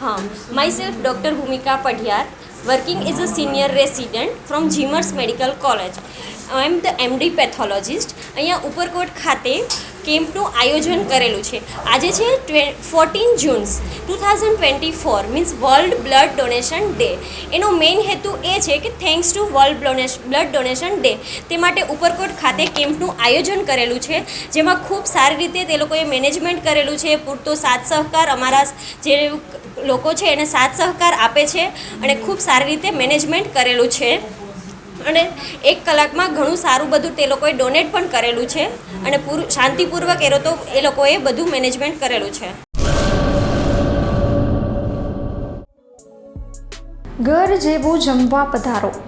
હા myself doctor Bhumika Padhiyar working as a senior resident from GMERS medical college I am the MD pathologist અહીંયા ઉપરકોટ ખાતે કેમ્પનું આયોજન કરેલું છે. આજે છે fourteen Junes two thousand twenty four means world blood donation day એનો મેઇન હેતુ એ છે કે thanks to world blood donation day તે માટે ઉપરકોટ ખાતે કેમ્પનું આયોજન કરેલું છે. જેમાં ખૂબ સારી રીતે તે લોકોએ મેનેજમેન્ટ કરેલું છે. પૂરતો સાથ સહકાર અમારા જે લોકો છે એને સાથ સહકાર આપે છે અને ખૂબ સારી રીતે મેનેજમેન્ટ કરેલું છે. અને એક કલાકમાં ઘણું સારું બધું તે લોકોએ ડોનેટ પણ કરેલું છે અને પૂરું શાંતિપૂર્વક એ તો એ લોકોએ બધું મેનેજમેન્ટ કરેલું છે. ઘર જેવું જમવા પધારો.